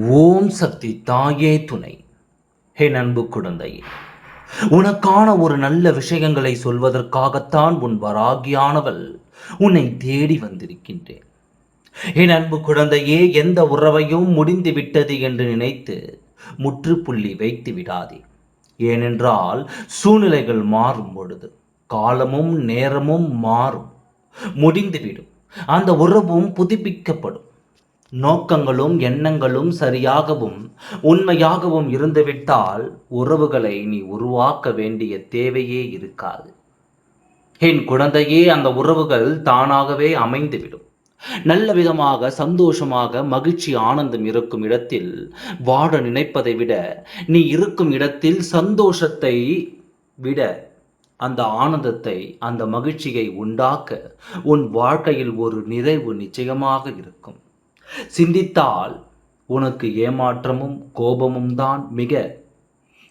ஓம் சக்தி தாயே துணை. ஹே அன்பு குழந்தையே உனக்கான ஒரு நல்ல விஷயங்களை சொல்வதற்காகத்தான் உன் வராகியானவள் உன்னை தேடி வந்திருக்கின்றேன். என் அன்பு குழந்தையே எந்த உறவையும் முடிந்து விட்டது என்று நினைத்து முற்றுப்புள்ளி வைத்து விடாதே. ஏனென்றால் சூழ்நிலைகள் மாறும் பொழுது காலமும் நேரமும் மாறும் முடிந்துவிடும். அந்த உறவும் புதுப்பிக்கப்படும். நோக்கங்களும் எண்ணங்களும் சரியாகவும் உண்மையாகவும் இருந்துவிட்டால் உறவுகளை நீ உருவாக்க வேண்டிய தேவையே இருக்காது. என் குழந்தையே அந்த உறவுகள் தானாகவே அமைந்துவிடும். நல்ல விதமாக சந்தோஷமாக மகிழ்ச்சி ஆனந்தம் இருக்கும் இடத்தில் வாட நினைப்பதை விட நீ இருக்கும் இடத்தில் சந்தோஷத்தை விட அந்த ஆனந்தத்தை அந்த மகிழ்ச்சியை உண்டாக்க உன் வாழ்க்கையில் ஒரு நிறைவு நிச்சயமாக இருக்கும். சிந்தித்தால் உனக்கு ஏமாற்றமும் கோபமும் தான் மிக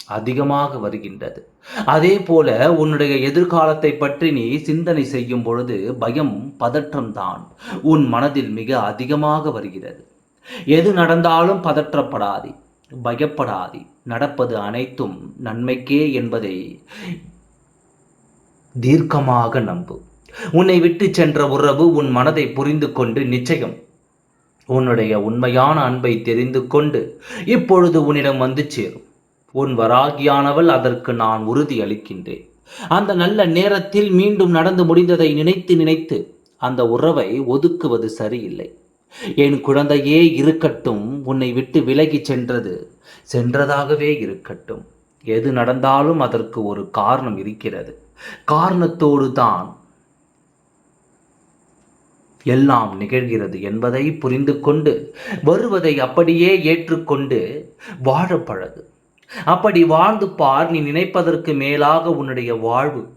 அதிகமாக வருகின்றது. அதே போல உன்னுடைய எதிர்காலத்தை பற்றி நீ சிந்தனை செய்யும் பொழுது பயம் பதற்றம்தான் உன் மனதில் மிக அதிகமாக வருகிறது. எது நடந்தாலும் பதற்றப்படாதே பயப்படாதே. நடப்பது அனைத்தும் நன்மைக்கே என்பதை தீர்க்கமாக நம்பு. உன்னை விட்டு சென்ற உறவு உன் மனதை புரிந்து கொண்டு நிச்சயம் உன்னுடைய உண்மையான அன்பை தெரிந்து கொண்டு இப்பொழுது உன்னிடம் வந்து சேரும். உன் வராகியானவள் அதற்கு நான் உறுதி அளிக்கின்றேன். அந்த நல்ல நேரத்தில் மீண்டும் நடந்து முடிந்ததை நினைத்து நினைத்து அந்த உறவை ஒதுக்குவது சரியில்லை. என் குழந்தையே இருக்கட்டும் உன்னை விட்டு விலகி சென்றது சென்றதாகவே இருக்கட்டும். எது நடந்தாலும் அதற்கு ஒரு காரணம் இருக்கிறது. காரணத்தோடு தான் எல்லாம் நிகழ்கிறது என்பதை புரிந்து கொண்டு வருவதை அப்படியே ஏற்றுக்கொண்டு வாழ பழகு. அப்படி வாழ்ந்து பார் நீ நினைப்பதற்கு மேலாக உன்னுடைய வாழ்வு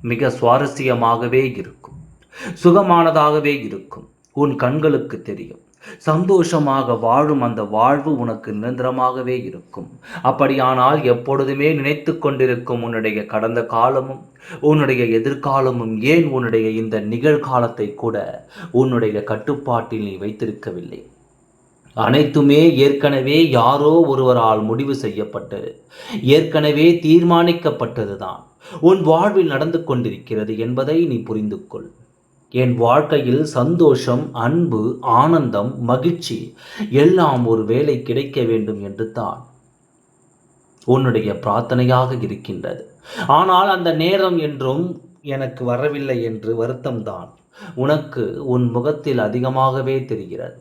மிக சுவாரஸ்யமாகவே இருக்கும் சுகமானதாகவே இருக்கும். உன் கண்களுக்கு தெரியும். சந்தோஷமாக வாழும் அந்த வாழ்வு உனக்கு நிரந்தரமாகவே இருக்கும். அப்படியானால் எப்பொழுதுமே நினைத்து கொண்டிருக்கும் உன்னுடைய கடந்த காலமும் உன்னுடைய எதிர்காலமும் ஏன் உன்னுடைய இந்த நிகழ்காலத்தை கூட உன்னுடைய கட்டுப்பாட்டில் நீ வைத்திருக்கவில்லை? அனைத்துமே ஏற்கனவே யாரோ ஒருவரால் முடிவு செய்யப்பட்டு ஏற்கனவே தீர்மானிக்கப்பட்டதுதான். உன் வாழ்வில் நடந்து கொண்டிருக்கிறது என்பதை நீ புரிந்து கொள் என் வாழ்க்கையில் சந்தோஷம் அன்பு ஆனந்தம் மகிழ்ச்சி எல்லாம் ஒரு வேலை கிடைக்க வேண்டும் என்று தான் உன்னுடைய பிரார்த்தனையாக இருக்கின்றது. ஆனால் அந்த நேரம் என்றும் எனக்கு வரவில்லை என்று வருத்தம்தான் உனக்கு உன் முகத்தில் அதிகமாகவே தெரிகிறது.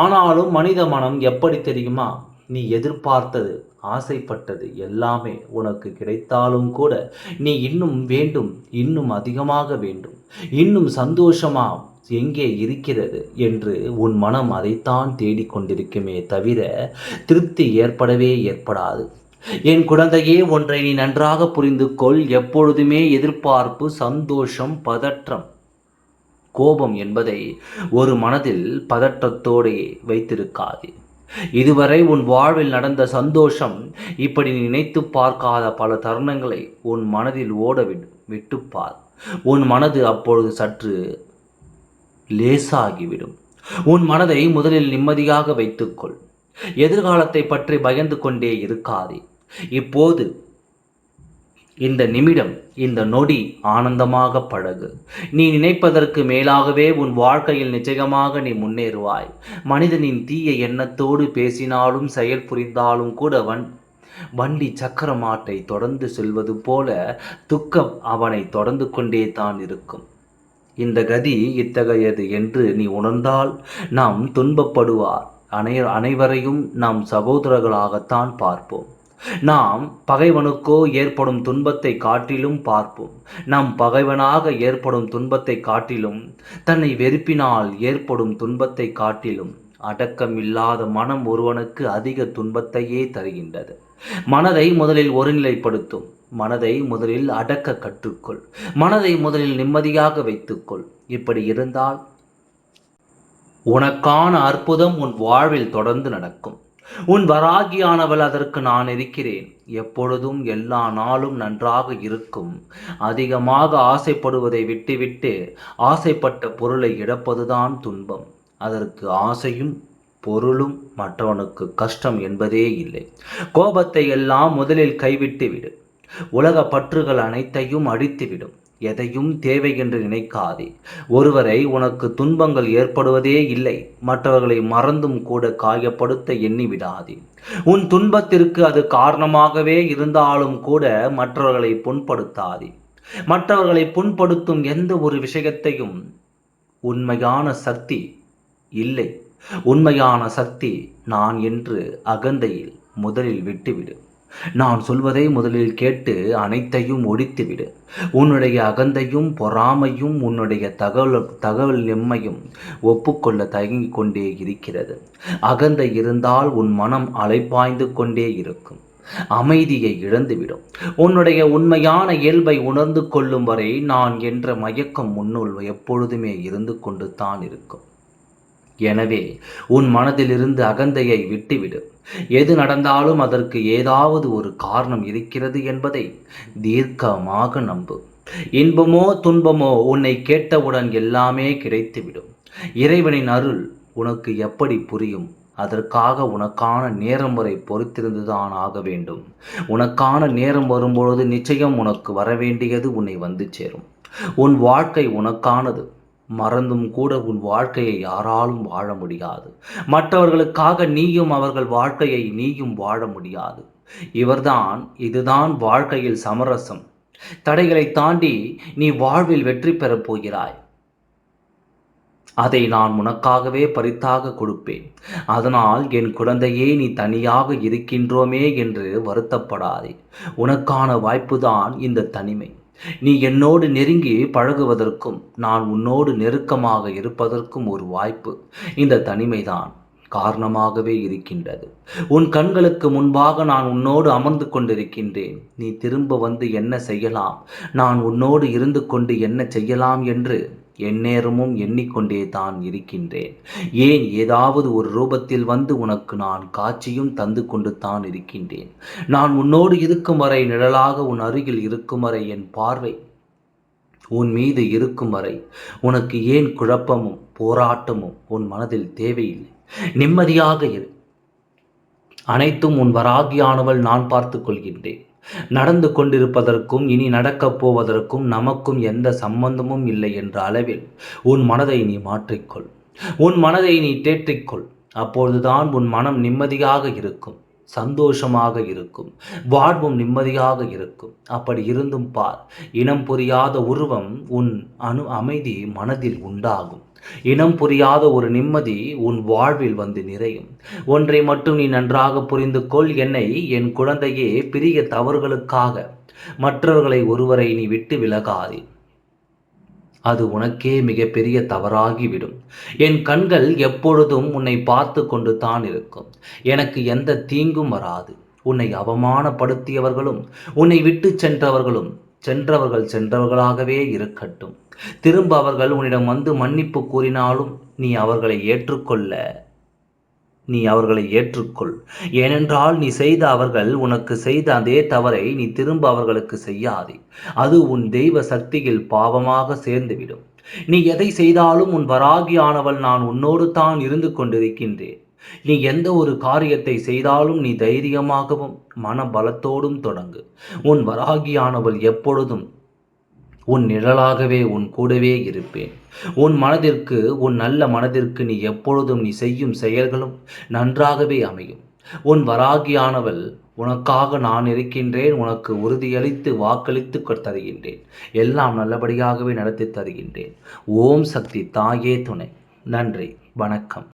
ஆனாலும் மனித மனம் எப்படி தெரியுமா? நீ எதிர்பார்த்தது ஆசைப்பட்டது எல்லாமே உனக்கு கிடைத்தாலும் கூட நீ இன்னும் வேண்டும் இன்னும் அதிகமாக வேண்டும் இன்னும் சந்தோஷமா எங்கே இருக்கிறது என்று உன் மனம் அதைத்தான் தேடிக்கொண்டிருக்குமே தவிர திருப்தி ஏற்படவே ஏற்படாது. என் குழந்தையே ஒன்றை நீ நன்றாக புரிந்து கொள். எப்பொழுதுமே எதிர்பார்ப்பு சந்தோஷம் பதற்றம் கோபம் என்பதை ஒரு மனதில் பதற்றத்தோடே வைத்திருக்காது. இதுவரை உன் வாழ்வில் நடந்த சந்தோஷம் இப்படி நீ நினைத்து பார்க்காத பல தருணங்களை உன் மனதில் ஓட விட்டுப்பார் உன் மனது அப்பொழுது சற்று லேசாகிவிடும். உன் மனதை முதலில் நிம்மதியாக வைத்துக்கொள் எதிர்காலத்தை பற்றி பயந்து கொண்டே இருக்காதே. இப்போது இந்த நிமிடம் இந்த நொடி ஆனந்தமாக பழகு. நீ நினைப்பதற்கு மேலாகவே உன் வாழ்க்கையில் நிச்சயமாக நீ முன்னேறுவாய். மனிதனின் தீய எண்ணத்தோடு பேசினாலும் செயல் புரிந்தாலும் கூட வன் வண்டி சக்கரமாட்டை தொடர்ந்து செல்வது போல துக்கம் அவனை தொடர்ந்து கொண்டே தான் இருக்கும். இந்த கதி இத்தகையது என்று நீ உணர்ந்தால் நாம் துன்பப்படுவார். அனை அனைவரையும் நாம் சகோதரர்களாகத்தான் பார்ப்போம். நாம் பகைவனுக்கோ ஏற்படும் துன்பத்தை காட்டிலும் பார்ப்போம். நம் பகைவனாக ஏற்படும் துன்பத்தை காட்டிலும் தன்னை வெறுப்பினால் ஏற்படும் துன்பத்தை காட்டிலும் அடக்கம் இல்லாத மனம் ஒருவனுக்கு அதிக துன்பத்தையே தருகின்றது. மனதை முதலில் ஒருநிலைப்படுத்தும். மனதை முதலில் அடக்க கற்றுக்கொள். மனதை முதலில் நிம்மதியாக வைத்துக்கொள். இப்படி இருந்தால் உனக்கான அற்புதம் உன் வாழ்வில் தொடர்ந்து நடக்கும். உன் வராகியானவள் அதற்கு நான் இருக்கிறேன். எப்பொழுதும் எல்லா நாளும் நன்றாக இருக்கும். அதிகமாக ஆசைப்படுவதை விட்டுவிட்டு ஆசைப்பட்ட பொருளை இழப்பதுதான் துன்பம். அதற்கு ஆசையும் பொருளும் மற்றவனுக்கு கஷ்டம் என்பதே இல்லை. கோபத்தை எல்லாம் முதலில் கைவிட்டு விடு உலக பற்றுகள் அனைத்தையும் அடித்துவிடும். எதையும் தேவை என்று நினைக்காதே. ஒருவரை உனக்கு துன்பங்கள் ஏற்படுவதே இல்லை மற்றவர்களை மறந்தும் கூட காயப்படுத்த எண்ணி விடாதே. உன் துன்பத்திற்கு அது காரணமாகவே இருந்தாலும் கூட மற்றவர்களை புண்படுத்தாதே. மற்றவர்களை புண்படுத்தும் எந்த ஒரு விஷயத்தையும் உண்மையான சக்தி இல்லை. உண்மையான சக்தி நான் என்று அகந்தையில் முதலில் விட்டுவிடு. நான் சொல்வதை முதலில் கேட்டு அனைத்தையும் ஒடித்துவிடு உன்னுடைய அகந்தையும் பொறாமையும் உன்னுடைய தகவல் தகவல் எம்மையும் ஒப்புக்கொள்ள தயங்கிக் கொண்டே இருக்கிறது. அகந்தை இருந்தால் உன் மனம் அலைப்பாய்ந்து கொண்டே இருக்கும். அமைதியை இழந்துவிடும். உன்னுடைய உண்மையான இயல்பை உணர்ந்து கொள்ளும் வரை நான் என்ற மயக்கம் முன்னுள் எப்பொழுதுமே இருந்து கொண்டு தான் இருக்கும். எனவே உன் மனதிலிருந்து அகந்தையை விட்டுவிடும் எது நடந்தாலும் அதற்கு ஏதாவது ஒரு காரணம் இருக்கிறது என்பதை தீர்க்கமாக நம்பு. இன்பமோ துன்பமோ உன்னை கேட்டவுடன் எல்லாமே கிடைத்துவிடும். இறைவனின் அருள் உனக்கு எப்படி புரியும்? அதற்காக உனக்கான நேரம் வரை பொறுத்திருந்துதான் ஆக வேண்டும். உனக்கான நேரம் வரும்பொழுது நிச்சயம் உனக்கு வரவேண்டியது உன்னை வந்து சேரும். உன் வாழ்க்கை உனக்கானது. மறந்தும் கூட உன் வாழ்க்கையை யாராலும் வாழ முடியாது. மற்றவர்களுக்காக நீயும் அவர்கள் வாழ்க்கையை நீயும் வாழ முடியாது. இவர்தான் இதுதான் வாழ்க்கையில் சமரசம். தடைகளை தாண்டி நீ வாழ்வில் வெற்றி பெறப் போகிறாய். அதை நான் உனக்காகவே பரித்தாக கொடுப்பேன். அதனால் என் குழந்தையே நீ தனியாக இருக்கின்றோமே என்று வருத்தப்படாதே. உனக்கான வாய்ப்புதான் இந்த தனிமை. நீ என்னோடு நெருங்கி பழகுவதற்கும் நான் உன்னோடு நெருக்கமாக இருப்பதற்கும் ஒரு வாய்ப்பு. இந்த தனிமைதான் காரணமாகவே இருக்கின்றது. உன் கண்களுக்கு முன்பாக நான் உன்னோடு அமர்ந்து கொண்டிருக்கின்றேன். நீ திரும்ப வந்து என்ன செய்யலாம்? நான் உன்னோடு இருந்து கொண்டு என்ன செய்யலாம் என்று எந்நேரமும் எண்ணிக்கொண்டே தான் இருக்கின்றேன். ஏன் ஏதாவது ஒரு ரூபத்தில் வந்து உனக்கு நான் காட்சியும் தந்து கொண்டு தான் இருக்கின்றேன். நான் உன்னோடு இருக்கும் வரை நிழலாக உன் அருகில் இருக்கும் வரை என் பார்வை உன் மீது இருக்கும் வரை. உனக்கு ஏன் குழப்பமும் போராட்டமும் உன் மனதில் தேவையில்லை? நிம்மதியாக இரு. அனைத்தும் உன் வராகியானவள் நான் பார்த்து கொள்கின்றேன். நடந்து கொண்டிருப்பதற்கும் இனி நடக்கப் போவதற்கும் நமக்கும் எந்த சம்பந்தமும் இல்லை என்ற அளவில் உன் மனதை நீ மாற்றிக்கொள். உன் மனதை நீ தேற்றிக்கொள். அப்பொழுதுதான் உன் மனம் நிம்மதியாக இருக்கும் சந்தோஷமாக இருக்கும் வாழ்வும் நிம்மதியாக இருக்கும். அப்படி இருந்தும் பார் இனம் புரியாத உருவம் உன் அணு அமைதி மனதில் உண்டாகும். இனம் புரியாத ஒரு நிம்மதி உன் வாழ்வில் வந்து நிறையும். ஒன்றை மட்டும் நீ நன்றாக புரிந்து கொள் என்னை என் குழந்தையே பிரிய தவறுகளுக்காக. மற்றவர்களை ஒருவரை நீ விட்டு விலகாதே. அது உனக்கே மிகப்பெரிய தவறாகிவிடும். என் கண்கள் எப்பொழுதும் உன்னை பார்த்து கொண்டு தான் இருக்கும். எனக்கு எந்த தீங்கும் வராது. உன்னை அவமானப்படுத்தியவர்களும் உன்னை விட்டு சென்றவர்களும் சென்றவர்கள் சென்றவர்களாகவே இருக்கட்டும். திரும்ப அவர்கள் உன்னிடம் வந்து மன்னிப்பு கூறினாலும் நீ அவர்களை ஏற்றுக்கொள்ள நீ அவர்களை ஏற்றுக்கொள். ஏனென்றால் நீ செய்த அவர்கள் உனக்கு செய்த அதே தவறை நீ திரும்ப அவர்களுக்கு செய்யாதே. அது உன் தெய்வ சக்தியில் பாவமாக சேர்ந்துவிடும். நீ எதை செய்தாலும் உன் வராகியானவள் நான் உன்னோடு தான் இருந்து கொண்டிருக்கின்றேன். நீ எந்த ஒரு காரியத்தை செய்தாலும் நீ தைரியமாகவும் மன பலத்தோடும் தொடங்கு. உன் வராகியானவள் எப்பொழுதும் உன் நிழலாகவே உன் கூடவே இருப்பேன். உன் மனதிற்கு உன் நல்ல மனதிற்கு நீ எப்பொழுதும் நீ செய்யும் செயல்களும் நன்றாகவே அமையும். உன் வராகியானவள் உனக்காக நான் இருக்கின்றேன் உனக்கு உறுதியளித்து வாக்களித்து தருகின்றேன். எல்லாம் நல்லபடியாகவே நடத்தி தருகின்றேன். ஓம் சக்தி தாயே துணை. நன்றி. வணக்கம்.